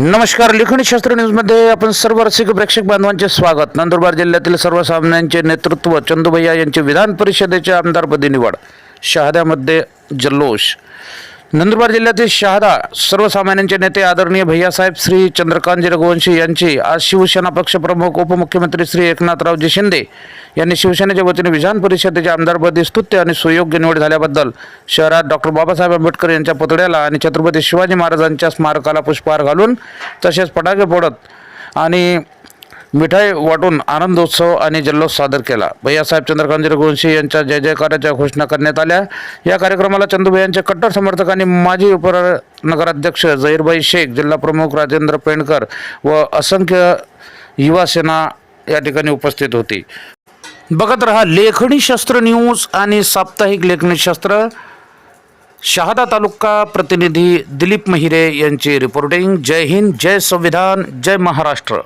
नमस्कार लिखणी शास्त्र न्यूजमध्ये आपण सर्व रसिक प्रेक्षक बांधवांचे स्वागत. नंदुरबार जिल्ह्यातील सर्व सामन्यांचे नेतृत्व चंदुभैया यांची विधान परिषदेच्या आमदारपदी निवड शहाद्यामध्ये जल्लोष. नंदुरबार जिल्ह्यातील शहादा सर्वसामान्यांचे नेते आदरणीय भैयासाहेब श्री चंद्रकांतजी रघुवंशी यांची आज शिवसेना पक्षप्रमुख उपमुख्यमंत्री श्री एकनाथरावजी शिंदे यांनी शिवसेनेच्या वतीने विधान परिषदेच्या आमदारपदी स्तुत्य आणि सुयोग्य निवड झाल्याबद्दल शहरात डॉक्टर बाबासाहेब आंबेडकर यांच्या पुतळ्याला आणि छत्रपती शिवाजी महाराजांच्या स्मारकाला पुष्पहार घालून तसेच फटाके फोडत आणि मिठाई वाटून आनंदोत्सव आणि जल्लोष सादर केला. भैयासाहेब चंद्रकांत रघुवंशी यांच्या जय जयकाराच्या घोषणा करण्यात आल्या. या कार्यक्रमाला चंदुभाई यांचे कट्टर समर्थक आणि माजी उपनगराध्यक्ष झहीरभाई शेख जिल्हाप्रमुख राजेंद्र पेंडकर व असंख्य युवा सेना या ठिकाणी उपस्थित होती. बघत रहा लेखणीशास्त्र न्यूज आणि साप्ताहिक लेखणीशास्त्र शहादा तालुका प्रतिनिधी दिलीप महिरे यांची रिपोर्टिंग जय हिंद जय संविधान जय महाराष्ट्र.